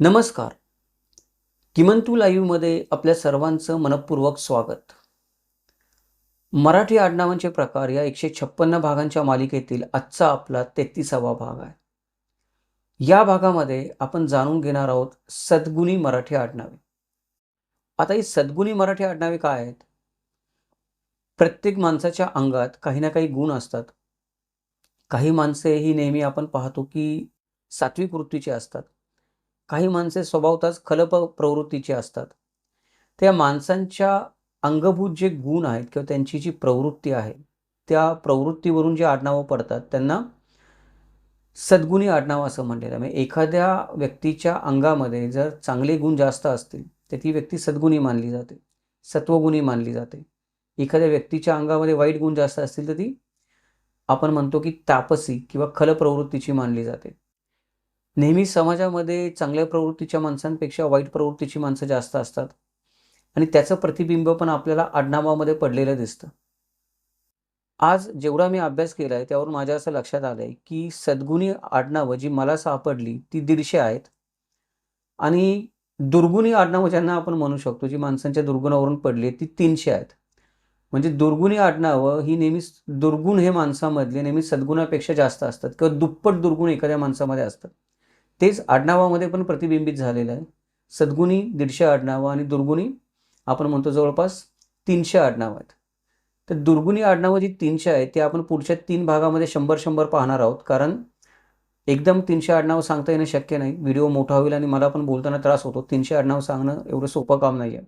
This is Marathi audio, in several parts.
नमस्कार. किमंतू लाईव्हमध्ये आपल्या सर्वांचं मनपूर्वक स्वागत. मराठी आडनावांचे प्रकार या एकशे छप्पन्न भागांच्या मालिकेतील आजचा आपला तेहतीसावा भाग आहे. या भागामध्ये आपण जाणून घेणार आहोत सद्गुणी मराठी आडनावे. आता ही सद्गुणी मराठी आडनावे काय आहेत? प्रत्येक माणसाच्या अंगात काही ना काही गुण असतात. काही माणसे ही नेहमी आपण पाहतो की सात्विक वृत्तीची असतात. काही माणसे स्वभावताच खलप प्रवृत्तीची असतात. त्या माणसांच्या अंगभूत जे गुण आहेत किंवा त्यांची जी प्रवृत्ती आहे त्या प्रवृत्तीवरून जे आडनावं पडतात त्यांना सद्गुणी आडनाव असं म्हणलेलं आहे म्हणजे एखाद्या व्यक्तीच्या अंगामध्ये जर चांगले गुण जास्त असतील तर ती व्यक्ती सद्गुणी मानली जाते सत्वगुणी मानली जाते. एखाद्या व्यक्तीच्या अंगामध्ये वाईट गुण जास्त असतील तर ती आपण म्हणतो की तापसी किंवा खल प्रवृत्तीची मानली जाते. नेहमी समाजामध्ये चांगल्या प्रवृत्तीच्या माणसांपेक्षा वाईट प्रवृत्तीची माणसं जास्त असतात. आणि त्याचं प्रतिबिंब पण आपल्याला आडनावामध्ये पडलेलं दिसतं. आज जेवढा मी अभ्यास केला आहे त्यावर माझ्या असं लक्षात आलं आहे की सद्गुणी आडनावं जी मला सापडली ती दीडशे आहेत. आणि दुर्गुणी आडनावं ज्यांना आपण म्हणू शकतो जी माणसांच्या दुर्गुणावरून पडली ती तीनशे आहेत. म्हणजे दुर्गुणी आडनावं ही नेहमी दुर्गुण हे माणसामधले नेहमी सद्गुणापेक्षा जास्त असतात किंवा दुप्पट दुर्गुण एखाद्या माणसामध्ये असतात. तेच आडनावामध्ये पण प्रतिबिंबित झालेलं आहे. सद्गुणी दीडशे आडनावं आणि दुर्गुणी आपण म्हणतो जवळपास तीनशे आडनावं आहेत. तर दुर्गुणी आडनावं जी तीनशे आहेत ते आपण पुढच्या तीन भागामध्ये शंभर शंभर पाहणार आहोत. कारण एकदम तीनशे आडनावं सांगता येणं शक्य नाही. व्हिडिओ मोठा होईल आणि मला पण बोलताना त्रास होतो. तीनशे आडनाव सांगणं एवढं सोपं काम नाही आहे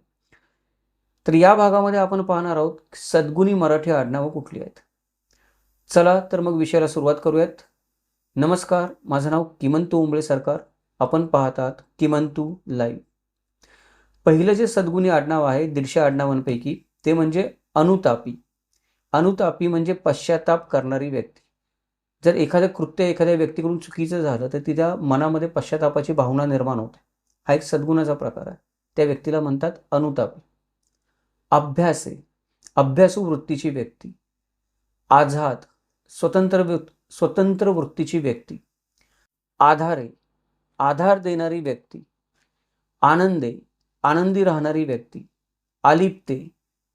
तर या भागामध्ये आपण पाहणार आहोत सद्गुणी मराठी आडनावं कुठली आहेत? चला तर मग विषयाला सुरुवात करूयात. नमस्कार माझं नाव किमंतू उंबळे सरकार. आपण पाहतात किमंतू लाईव्ह. पहिलं जे सद्गुणी आडनाव आहे दीडशे आडनावांपैकी ते म्हणजे अनुतापी. अनुतापी म्हणजे पश्चाताप करणारी व्यक्ती. जर एखादं कृत्य एखाद्या व्यक्तीकडून चुकीचं झालं तर तिच्या मनामध्ये पश्चातापाची भावना निर्माण होते. हा एक सद्गुणाचा प्रकार आहे. त्या व्यक्तीला म्हणतात अनुतापी. अभ्यासे. अभ्यासू वृत्तीची व्यक्ती. आझाद. स्वतंत्र स्वतंत्र वृत्तीची व्यक्ती. आधारे आधार देणारी व्यक्ती. आनंदे आनंदी राहणारी व्यक्ती. आलिप्ते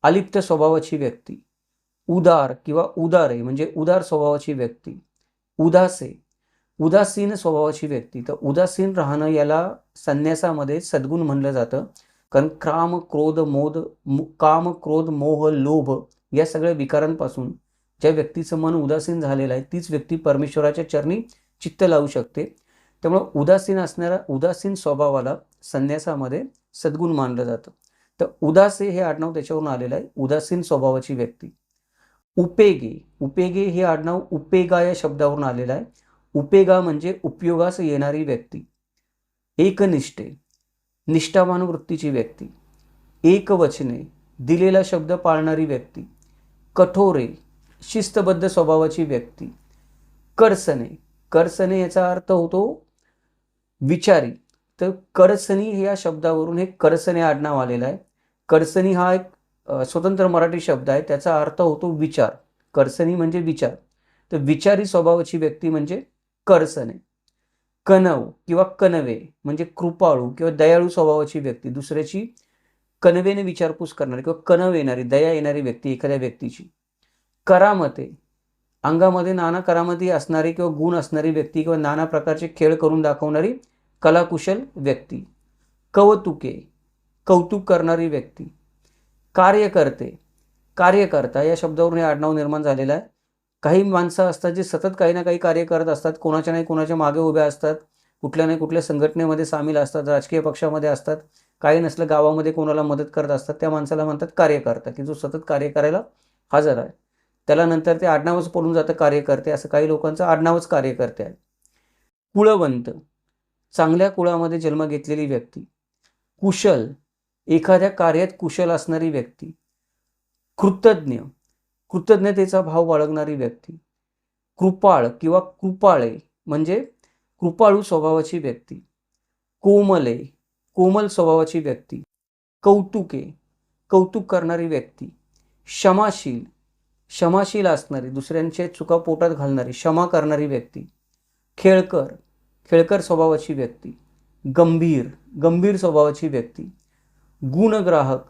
अलिप्त स्वभावाची व्यक्ती. उदार किंवा उदारे म्हणजे उदार स्वभावाची व्यक्ती. उदासे उदासीन स्वभावाची व्यक्ती. तर उदासीन राहणं याला संन्यासामध्ये सद्गुण म्हणलं जातं. कारण काम क्रोध मोद काम क्रोध मोह लोभ या सगळ्या विकारांपासून ज्या व्यक्तीचं मन उदासीन झालेलं आहे तीच व्यक्ती परमेश्वराच्या चरणी चित्त लावू शकते. त्यामुळं उदासीन असणाऱ्या उदासीन स्वभावाला संन्यासामध्ये सद्गुण मानलं जातं. तर उदासे हे आडनाव त्याच्यावरून आलेलं आहे उदासीन स्वभावाची व्यक्ती. उपेगे उपेगे हे आडनाव उपेगा या शब्दावरून आलेलं आहे. उपेगा म्हणजे उपयोगास येणारी व्यक्ती. एकनिष्ठे निष्ठावान वृत्तीची व्यक्ती. एकवचने दिलेला शब्द पाळणारी व्यक्ती. कठोरे शिस्तबद्ध स्वभावाची व्यक्ती. करसने करसने याचा अर्थ होतो विचारी. तर करसनी या शब्दावरून हे करसने आडनाव आलेलं आहे. करसनी हा एक स्वतंत्र मराठी शब्द आहे. त्याचा अर्थ होतो विचार. करसनी म्हणजे विचार. तर विचारी स्वभावाची व्यक्ती म्हणजे करसने कनव किंवा कनवे म्हणजे कृपाळू किंवा दयाळू स्वभावाची व्यक्ती. दुसऱ्याची कनवेने विचारपूस करणारी किंवा कनव येणारी दया येणारी व्यक्ती एखाद्या व्यक्तीची. करामते. अंगामध्ये नाना करामती असणारी किंवा गुण असणारी व्यक्ती किंवा नाना प्रकारचे खेळ करून दाखवणारी कलाकुशल व्यक्ती कौतुके कौतुक करणारी व्यक्ती कार्यकर्ते कार्यकर्ता या शब्दावरून हे आडनाव निर्माण झालेलं आहे. काही माणसं असतात जे सतत काही ना काही कार्य करत असतात कोणाच्या नाही कोणाच्या मागे उभ्या असतात कुठल्या नाही कुठल्या संघटनेमध्ये सामील असतात राजकीय पक्षामध्ये असतात काही नसलं गावामध्ये कोणाला मदत करत असतात त्या माणसाला म्हणतात कार्यकर्ता की जो सतत कार्य करायला हजर आहे. त्याला नंतर ते आडनावच पडून जातं कार्यकर्ते असं काही लोकांचं आडनावच कार्यकर्ते आहे कुळवंत चांगल्या कुळामध्ये जन्म घेतलेली व्यक्ती. कुशल एखाद्या कार्यात कुशल असणारी व्यक्ती. कृतज्ञ कृतज्ञतेचा भाव बाळगणारी व्यक्ती. कृपाळ किंवा कृपाळे म्हणजे कृपाळू स्वभावाची व्यक्ती. कोमले कोमल स्वभावाची व्यक्ती. कौतुके कौतुक करणारी व्यक्ती. क्षमाशील क्षमाशील असणारी दुसऱ्यांच्या चुका पोटात घालणारी क्षमा करणारी व्यक्ती. खेळकर खेळकर स्वभावाची व्यक्ती. गंभीर गंभीर स्वभावाची व्यक्ती. गुणग्राहक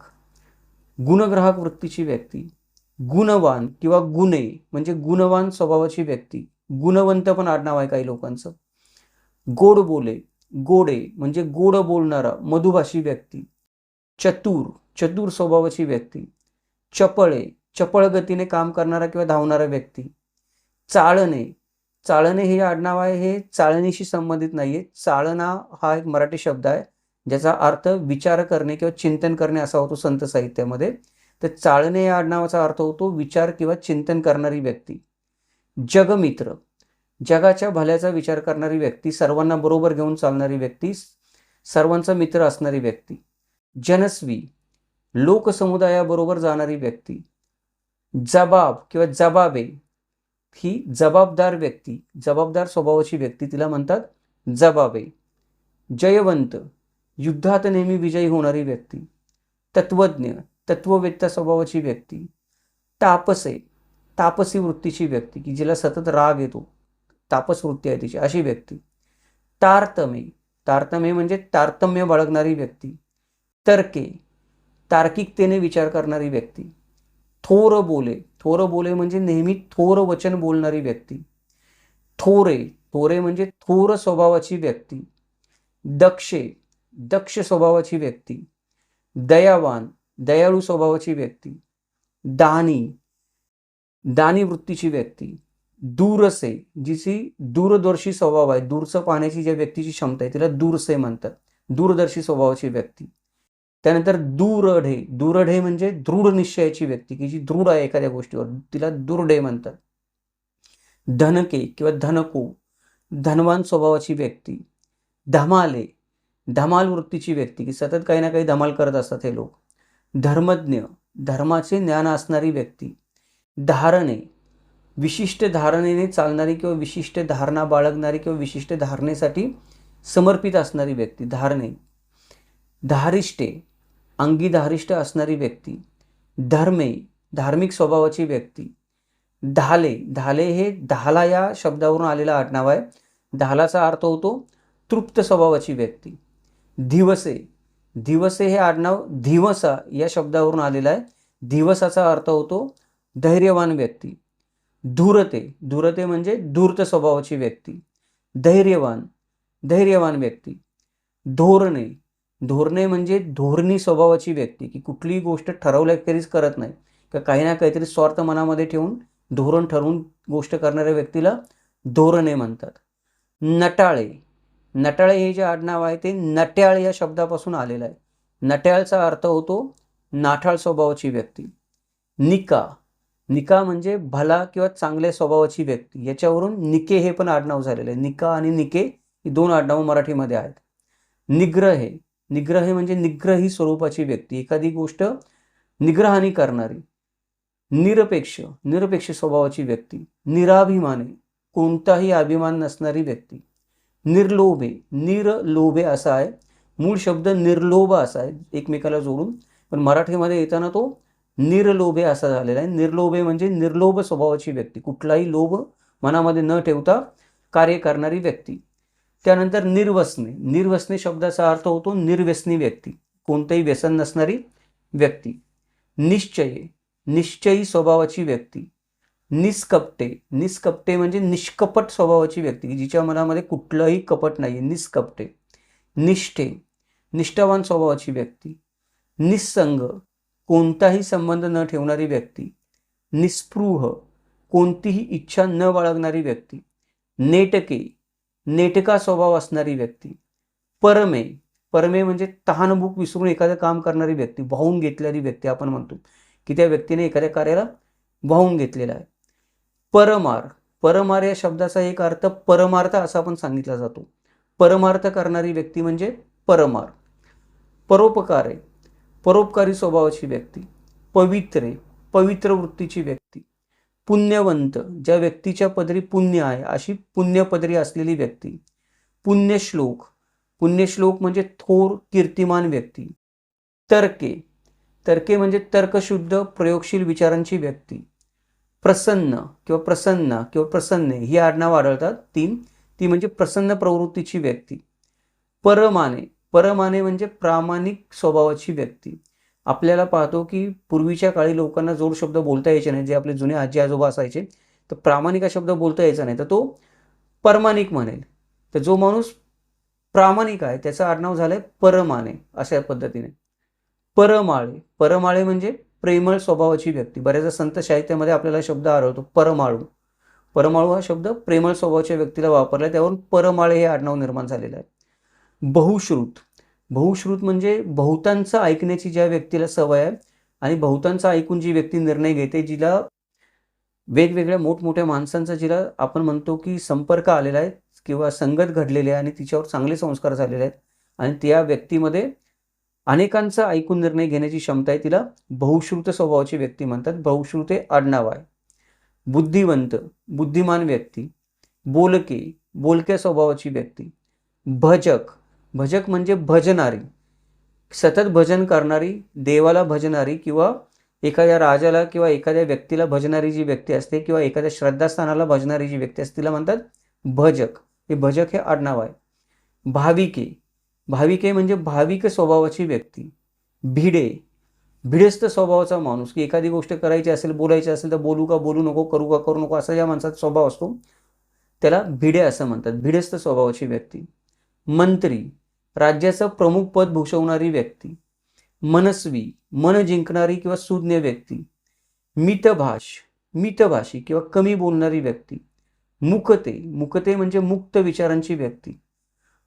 गुणग्राहक वृत्तीची व्यक्ती. गुणवान किंवा गुणे म्हणजे गुणवान स्वभावाची व्यक्ती. गुणवंत पण आडनाव आहे काही लोकांचं. गोड बोले गोडे म्हणजे गोड बोलणारा मधुभाषी व्यक्ती. चतुर चतुर स्वभावाची व्यक्ती. चपळे चपळ गतीने काम करणारा किंवा धावणारा व्यक्ती. चाळणे. चाळणे हे आडनाव आहे हे चाळणीशी संबंधित नाहीये. चाळणा हा एक मराठी शब्द आहे ज्याचा अर्थ विचार करणे किंवा चिंतन करणे असा होतो संत साहित्यामध्ये. तर चाळणे या आडनावाचा अर्थ होतो विचार किंवा चिंतन करणारी व्यक्ती. जगमित्र. जगाच्या भल्याचा विचार करणारी व्यक्ती सर्वांना बरोबर घेऊन चालणारी व्यक्ती सर्वांचा मित्र असणारी व्यक्ती. जनस्वी. लोकसमुदायाबरोबर जाणारी व्यक्ती. जबाब किंवा जबाबे ही जबाबदार व्यक्ती जबाबदार स्वभावाची व्यक्ती तिला म्हणतात जबाबे. जयवंत युद्धात नेहमी विजयी होणारी व्यक्ती. तत्वज्ञ तत्ववेत्ता स्वभावाची व्यक्ती. तापसे तापसी वृत्तीची व्यक्ती की जिला सतत राग येतो. तापस वृत्ती आहे तिची अशी व्यक्ती. तारतमे तारतम्य म्हणजे तारतम्य बाळगणारी व्यक्ती. तर्के तार्किकतेने विचार करणारी व्यक्ती. थोर बोले. थोर बोले म्हणजे नेहमी थोर वचन बोलणारी व्यक्ती. थोरे. थोरे म्हणजे थोर स्वभावाची व्यक्ती. दक्षे. दक्ष स्वभावाची व्यक्ती. दयावान. दयाळू स्वभावाची व्यक्ती. दानी. दानी वृत्तीची व्यक्ती. दूरसे. जिची दूरदर्शी स्वभाव आहे. दूरचं पाहण्याची ज्या व्यक्तीची क्षमता आहे तिला दूरसे म्हणतात. दूरदर्शी स्वभावाची व्यक्ती. त्यानंतर दूरढे दूरढे म्हणजे दृढ निश्चयाची व्यक्ती की जी दृढ आहे एखाद्या गोष्टीवर तिला दुर्ढे म्हणतात. धनके किंवा धनको धनवान स्वभावाची व्यक्ती. धमाले धमाल वृत्तीची व्यक्ती की सतत काही ना काही धमाल करत असतात हे लोक. धर्मज्ञ धर्माचे ज्ञान असणारी व्यक्ती. धारणे विशिष्ट धारणेने चालणारी किंवा विशिष्ट धारणा बाळगणारी किंवा विशिष्ट धारणेसाठी समर्पित असणारी व्यक्ती धारणे. धारिष्टे अंगी धारिष्ट असणारी व्यक्ती धर्मे धार्मिक स्वभावाची व्यक्ती. धाले धाले हे धाला या शब्दावरून आलेला आडनाव आहे. धालाचा अर्थ होतो तृप्त स्वभावाची व्यक्ती. दिवसे दिवसे हे आडनाव धिवसा या शब्दावरून आलेलं आहे. दिवसाचा अर्थ होतो धैर्यवान व्यक्ती. धूरते धूरते म्हणजे धूर्त स्वभावाची व्यक्ती. धैर्यवान धैर्यवान व्यक्ती. धोरणे धोरणे म्हणजे धोरणी स्वभावाची व्यक्ती की कुठलीही गोष्ट ठरवल्याखेरीज करत नाही. का काही ना काहीतरी स्वार्थ मनामध्ये ठेवून धोरण ठरवून गोष्ट करणाऱ्या व्यक्तीला धोरणे म्हणतात. नटाळे. नटाळे हे जे आडनाव आहे ते नट्याळ या शब्दापासून आलेलं आहे. नट्याळचा अर्थ होतो नाठाळ स्वभावाची व्यक्ती. निका. निका म्हणजे भला किंवा चांगल्या स्वभावाची व्यक्ती. याच्यावरून निके हे पण आडनाव झालेलं आहे. निका आणि निके ही दोन आडनावं मराठीमध्ये आहेत. निग्रहे. निग्रह म्हणजे निग्रही स्वरूपाची व्यक्ती. एखादी गोष्ट निग्रहाने करणारी निरपेक्ष निरपेक्ष स्वभावाची व्यक्ती निराभिमाने कोणताही अभिमान नसणारी व्यक्ती. निर्लोभे निरलोभे असा आहे. मूळ शब्द निर्लोभ असा आहे एकमेकाला जोडून. पण मराठीमध्ये येताना तो निर्लोभे असा झालेला आहे. निर्लोभे म्हणजे निर्लोभ स्वभावाची व्यक्ती. कुठलाही लोभ मनामध्ये न ठेवता कार्य करणारी व्यक्ती. त्यानंतर निर्वसने. निर्वसने शब्दाचा अर्थ होतो निर्व्यसनी व्यक्ती. कोणतंही व्यसन नसणारी व्यक्ती. निश्चय. निश्चयी स्वभावाची व्यक्ती. निष्कपटे. निष्कपटे म्हणजे निष्कपट स्वभावाची व्यक्ती जिच्या मनामध्ये कुठलंही कपट नाही निष्कपटे. निष्ठे. निष्ठावान स्वभावाची व्यक्ती. निस्संग कोणताही संबंध न ठेवणारी व्यक्ती. निस्पृह. कोणतीही इच्छा न बाळगणारी व्यक्ती. नेटके. नेटका स्वभाव असणारी व्यक्ती. परमे परमे म्हणजे तहानभूक विसरून एखादं काम करणारी व्यक्ती वाहून घेतलेली व्यक्ती आपण म्हणतो की त्या व्यक्तीने एखाद्या कार्याला वाहून घेतलेला आहे. परमार परमार या शब्दाचा एक अर्थ परमार्थ असा पण सांगितला जातो. परमार्थ करणारी व्यक्ती म्हणजे परमार. परोपकार आहे परोपकारी स्वभावाची व्यक्ती. पवित्रे पवित्र वृत्तीची व्यक्ती. पुण्यवंत ज्या व्यक्तीच्या पदरी पुण्य आहे अशी पुण्यपदरी असलेली व्यक्ती. पुण्यश्लोक. पुण्यश्लोक म्हणजे थोर कीर्तिमान व्यक्ती. तर्के. तर्के म्हणजे तर्कशुद्ध प्रयोगशील विचारांची व्यक्ती. प्रसन्न किंवा प्रसन्न किंवा प्रसन्ने ही आडनाव आढळतात. तीन. ती म्हणजे प्रसन्न प्रवृत्तीची व्यक्ती. परमाने. परमाने म्हणजे प्रामाणिक स्वभावाची व्यक्ती. आपल्याला पाहतो की पूर्वीच्या काळी लोकांना जोड शब्द बोलता यायचे नाही जे आपले जुने आजी आजोबा असायचे तर प्रामाणिक हा शब्द बोलता यायचा नाही. तर तो परमाणिक म्हणेल. तर जो माणूस प्रामाणिक आहे त्याचं आडनाव झालंय परमाने अशा पद्धतीने. परमाळे. परमाळे म्हणजे प्रेमळ स्वभावाची व्यक्ती. बऱ्याचदा संत साहित्यामध्ये आपल्याला शब्द आढळतो परमाळू. परमाळू हा शब्द प्रेमळ स्वभावाच्या व्यक्तीला वापरला त्यावरून परमाळे हे आडनाव निर्माण झालेलं आहे. बहुश्रुत. बहुश्रुत म्हणजे बहुतांचं ऐकण्याची ज्या व्यक्तीला सवय आहे आणि बहुतांचं ऐकून जी व्यक्ती निर्णय घेते जिला वेगवेगळ्या मोठमोठ्या माणसांचा जिला आपण म्हणतो की संपर्क आलेला आहे किंवा संगत घडलेली आहे आणि तिच्यावर चांगले संस्कार झालेले आहेत आणि त्या व्यक्तीमध्ये अनेकांचा ऐकून निर्णय घेण्याची क्षमता आहे. तिला बहुश्रुत स्वभावाची व्यक्ती म्हणतात. बहुश्रुत हे आडनाव आहे. बुद्धिवंत बुद्धिमान व्यक्ती बोलके बोलक्या स्वभावाची व्यक्ती भजक भजक म्हणजे भजनारी. सतत भजन करणारी देवाला भजणारी किंवा एखाद्या राजाला किंवा एखाद्या व्यक्तीला भजणारी जी व्यक्ती असते किंवा एखाद्या श्रद्धास्थानाला भजणारी जी व्यक्ती असते तिला म्हणतात भजक. हे भजक हे आडनाव आहे. भाविके. भाविके म्हणजे भाविक स्वभावाची व्यक्ती. भिडे. भिडेस्त स्वभावाचा माणूस. की एखादी गोष्ट करायची असेल बोलायची असेल तर बोलू का बोलू नको करू का करू नको असा ज्या माणसाचा स्वभाव असतो त्याला भिडे असं म्हणतात. भिडेस्त स्वभावाची व्यक्ती. मंत्री. राज्याचं प्रमुख पद भूषवणारी व्यक्ती मनस्वी मन जिंकणारी किंवा सुज्ञ व्यक्ती मितभाष मितभाषी किंवा कमी बोलणारी व्यक्ती मुकते मुकते म्हणजे मुक्त विचारांची व्यक्ती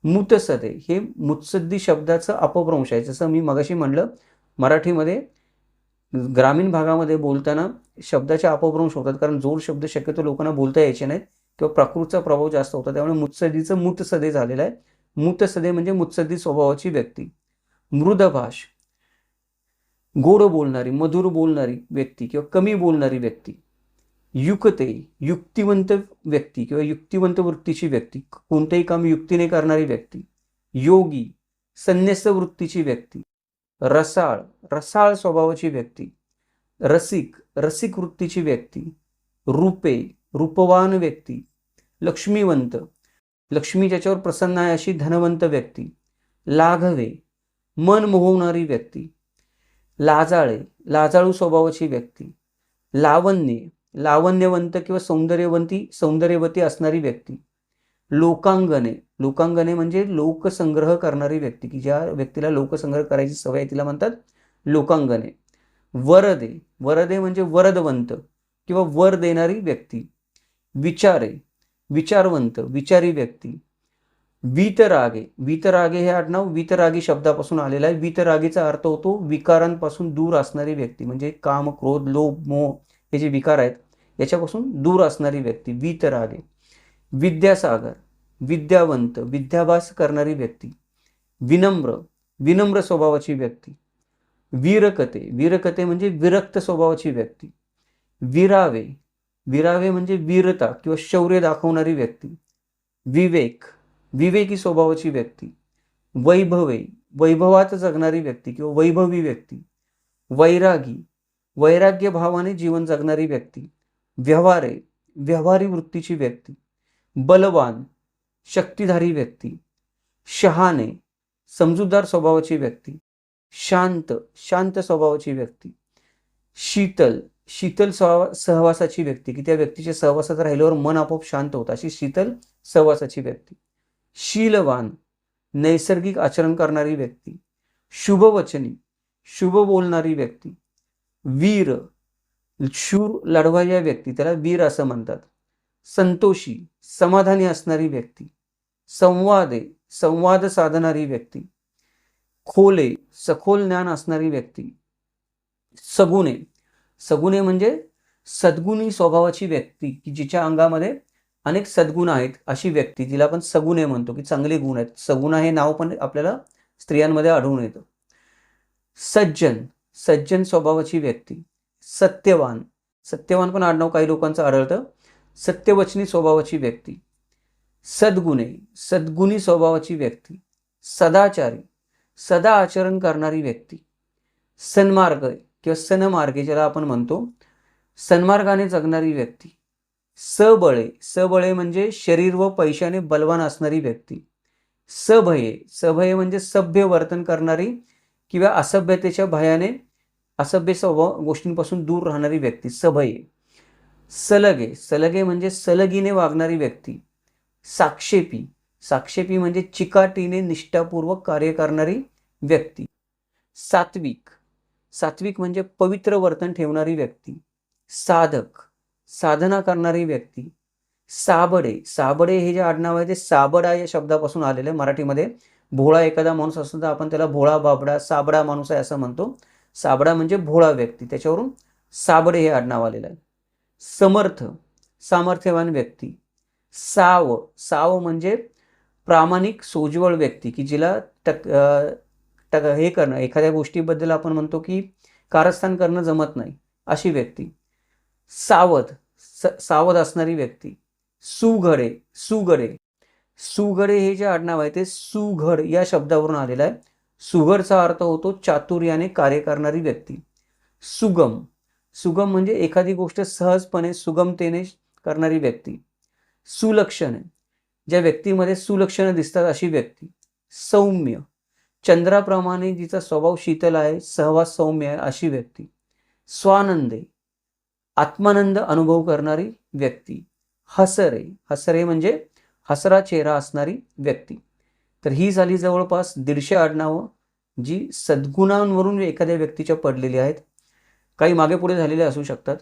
मुतसदे हे मुत्सद्दी शब्दाचं अपभ्रंश आहे. जसं मी मगाशी म्हणलं मराठीमध्ये ग्रामीण भागामध्ये बोलताना शब्दाचे अपभ्रंश होतात कारण जोर शब्द शक्यतो लोकांना बोलता यायचे नाहीत किंवा प्राकृतचा प्रभाव जास्त होता त्यामुळे मुत्सदीचं मुतसदे झालेलं आहे. मूतसदे म्हणजे मुत्सद्दी स्वभावाची व्यक्ती. मृदभाष गोड बोलणारी मधुर बोलणारी व्यक्ती किंवा कमी बोलणारी व्यक्ती. युक्ते युक्तिवंत व्यक्ती किंवा युक्तिवंत वृत्तीची व्यक्ती. कोणतेही काम युक्तीने करणारी व्यक्ती. योगी संन्यस्त वृत्तीची व्यक्ती. रसाळ रसाळ स्वभावाची व्यक्ती. रसिक रसिक वृत्तीची व्यक्ती. रूपे रूपवान व्यक्ती. लक्ष्मीवंत लक्ष्मी ज्याच्यावर प्रसन्न आहे अशी धनवंत व्यक्ती लाघवे मन मोहवणारी व्यक्ती लाजाळे लाजाळू स्वभावाची व्यक्ती लावण्य लावण्यवंत किंवा सौंदर्यवंती सौंदर्यवती असणारी व्यक्ती लोकांगणे लोकांगणे म्हणजे लोकसंग्रह करणारी व्यक्ती की ज्या व्यक्तीला लोकसंग्रह करायची सवय आहे तिला म्हणतात लोकांगणे. वरदे वरदे म्हणजे वरदवंत किंवा वर देणारी व्यक्ती विचारे विचारवंत विचारी व्यक्ती. वीतरागे वीतरागे हे आडनाव वीतरागी शब्दापासून आलेलं आहे. वीतरागीचा अर्थ होतो विकारांपासून दूर असणारी व्यक्ती. म्हणजे काम क्रोध लोभ मोह हे जे विकार आहेत याच्यापासून दूर असणारी व्यक्ती वीतरागे. विद्यासागर विद्यावंत विद्याभास करणारी व्यक्ती. विनम्र विनम्र स्वभावाची व्यक्ती. वीरकते वीरकते म्हणजे विरक्त स्वभावाची व्यक्ती. विरावे विरावे म्हणजे वीरता किंवा शौर्य दाखवणारी व्यक्ती. विवेक विवेकी स्वभावाची व्यक्ती. वैभवे वैभवात जगणारी व्यक्ती किंवा वैभवी व्यक्ती. वैरागी वैराग्य भावाने जीवन जगणारी व्यक्ती. व्यवहारे व्यवहारी वृत्तीची व्यक्ती. बलवान शक्तिधारी व्यक्ती. शहाणे समजूतदार स्वभावाची व्यक्ती. शांत शांत स्वभावाची व्यक्ती. शीतल शीतल सहवा सहवासाची व्यक्ती की त्या व्यक्तीच्या सहवासात राहिल्यावर मन आपोआप शांत होतं. अशी शीतल सहवासाची व्यक्ती. शीलवान नैसर्गिक आचरण करणारी व्यक्ती. शुभवचनी शुभ बोलणारी व्यक्ती. वीर शूर लढवाया व्यक्ती त्याला वीर असं म्हणतात. संतोषी समाधानी असणारी व्यक्ती. संवादे संवाद साधणारी व्यक्ती. खोले सखोल ज्ञान असणारी व्यक्ती. सगुणे सगुणे म्हणजे सद्गुणी स्वभावाची व्यक्ती की जिच्या अंगामध्ये अनेक सद्गुण आहेत अशी व्यक्ती. जिला आपण सगुणे म्हणतो की चांगले गुण आहेत. सगुणा हे नाव पण आपल्याला स्त्रियांमध्ये आढळून येतं. सज्जन सज्जन स्वभावाची व्यक्ती. सत्यवान सत्यवान पण आडनाव काही लोकांचं आढळतं. सत्यवचनी स्वभावाची व्यक्ती. सद्गुणे सद्गुणी स्वभावाची व्यक्ती. सदाचारी सदा आचरण करणारी व्यक्ती. सन्मार्ग किंवा सनमार्गे ज्याला आपण म्हणतो सन्मार्गाने जगणारी व्यक्ती. सबळे सबळे म्हणजे शरीर व पैशाने बलवान असणारी व्यक्ती. सभये सभये म्हणजे सभ्य वर्तन करणारी किंवा असभ्यतेच्या भयाने असभ्य स्वभाव गोष्टींपासून दूर राहणारी व्यक्ती सभये सलगे सलगे म्हणजे सलगीने वागणारी व्यक्ती. साक्षेपी साक्षेपी म्हणजे चिकाटीने निष्ठापूर्वक कार्य करणारी व्यक्ती. सात्विक सात्विक म्हणजे पवित्र वर्तन ठेवणारी व्यक्ती साधक साधना करणारी व्यक्ती साबडे. साबडे हे जे आडनाव आहे ते साबडा या शब्दापासून आलेलं आहे. मराठीमध्ये भोळा एखादा माणूस असतो तर आपण त्याला भोळा बाबडा साबडा माणूस आहे असं म्हणतो. साबडा म्हणजे भोळा व्यक्ती. त्याच्यावरून साबडे हे आडनाव आलेलं आहे. समर्थ सामर्थ्यवान व्यक्ती. साव साव म्हणजे प्रामाणिक सोज्वळ व्यक्ती की जिला टक अं, हे करणं एखाद्या गोष्टीबद्दल आपण म्हणतो की कारस्थान करणं जमत नाही अशी व्यक्ती. सावध स सावध असणारी व्यक्ती. सुघडे सुगडे सुघडे हे जे आडनाव आहे ते सुघड या शब्दावरून आलेलं आहे. सुघडचा अर्थ होतो चातुर्याने कार्य करणारी व्यक्ती. सुगम. सुगम म्हणजे एखादी गोष्ट सहजपणे सुगमतेने करणारी व्यक्ती. सुलक्षणे. ज्या व्यक्तीमध्ये सुलक्षणं दिसतात अशी व्यक्ती. सौम्य. चंद्राप्रमाणे जिचा स्वभाव शीतल आहे सहवास सौम्य आहे अशी व्यक्ती. स्वानंदे आत्मानंद अनुभव करणारी व्यक्ती. हसरे हसरे म्हणजे हसरा चेहरा असणारी व्यक्ती. तर ही झाली जवळपास दीडशे आडनावं जी सद्गुणांवरून एखाद्या व्यक्तीच्या पडलेली आहेत. काही मागे पुढे झालेले असू शकतात.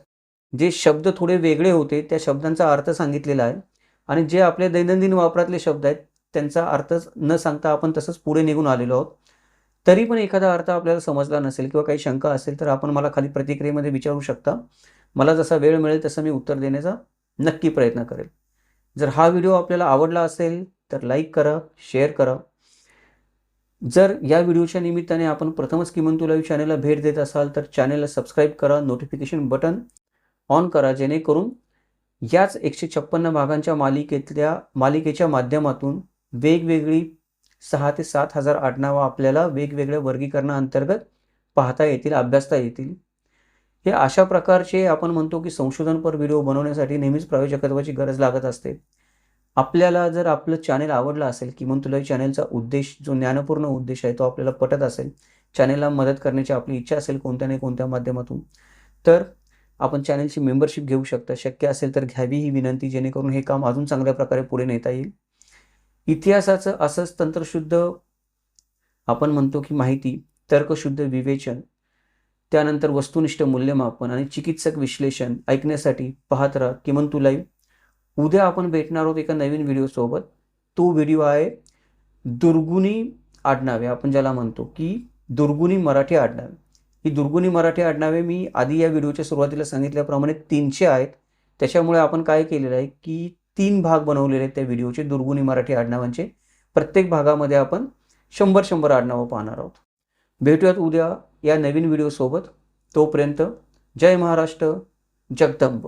जे शब्द थोडे वेगळे होते त्या शब्दांचा अर्थ सांगितलेला आहे. आणि जे आपले दैनंदिन वापरातले शब्द आहेत त्यांचा अर्थ न सांगता आपण तसंच पुढे निघून आलेलो आहोत. तरी पण एखादा अर्थ आपल्याला समजला नसेल किंवा काही शंका असेल तर आपण मला खाली प्रतिक्रियेमध्ये विचारू शकता. मला जसा वेळ मिळेल तसं मी उत्तर देण्याचा नक्की प्रयत्न करेल. जर हा व्हिडिओ आपल्याला आवडला असेल तर लाईक करा शेअर करा. जर या व्हिडिओच्या निमित्ताने आपण प्रथमच किमंतू लाईव्ह चॅनलला भेट देत असाल तर चॅनलला सबस्क्राईब करा नोटिफिकेशन बटन ऑन करा जेणेकरून याच एकशे छप्पन्न भागांच्या मालिकेतल्या मालिकेच्या माध्यमातून वेगवेगळी सहा ते सात हजार आडनावं आपल्याला वेगवेगळ्या वर्गीकरणाअंतर्गत पाहता येतील अभ्यासता येतील. हे अशा प्रकारचे आपण म्हणतो की संशोधनपर व्हिडिओ बनवण्यासाठी नेहमीच प्रायोजकत्वाची गरज लागत असते. आपल्याला जर आपलं चॅनेल आवडलं असेल किमान तुला चॅनेलचा उद्देश जो ज्ञानपूर्ण उद्देश आहे तो आपल्याला पटत असेल चॅनेलला मदत करण्याची आपली इच्छा असेल कोणत्या नाही कोणत्या माध्यमातून तर आपण चॅनेलची मेंबरशिप घेऊ शकता. शक्य असेल तर घ्यावी ही विनंती जेणेकरून हे काम अजून चांगल्या प्रकारे पुढे नेता येईल. इतिहासाचं असंच तंत्रशुद्ध आपण म्हणतो की माहिती तर्कशुद्ध विवेचन त्यानंतर वस्तुनिष्ठ मूल्यमापन आणि चिकित्सक विश्लेषण ऐकण्यासाठी पाहत राहा किमंतू लाईव्ह. उद्या आपण भेटणार आहोत एका नवीन व्हिडिओसोबत तो व्हिडिओ आहे दुर्गुणी आडनावे. आपण ज्याला म्हणतो की दुर्गुणी मराठी आडनावे. ही दुर्गुणी मराठी आडनावे मी आधी या व्हिडिओच्या सुरुवातीला सांगितल्याप्रमाणे तीनशे आहेत. त्याच्यामुळे आपण काय केलेलं आहे की तीन भाग बनवलेले आहेत त्या व्हिडिओचे दुर्गुणी मराठी आडनावांचे. प्रत्येक भागामध्ये आपण शंभर शंभर आडनावं पाहणार आहोत. भेटूयात उद्या या नवीन व्हिडिओसोबत. तोपर्यंत जय महाराष्ट्र जगदंब.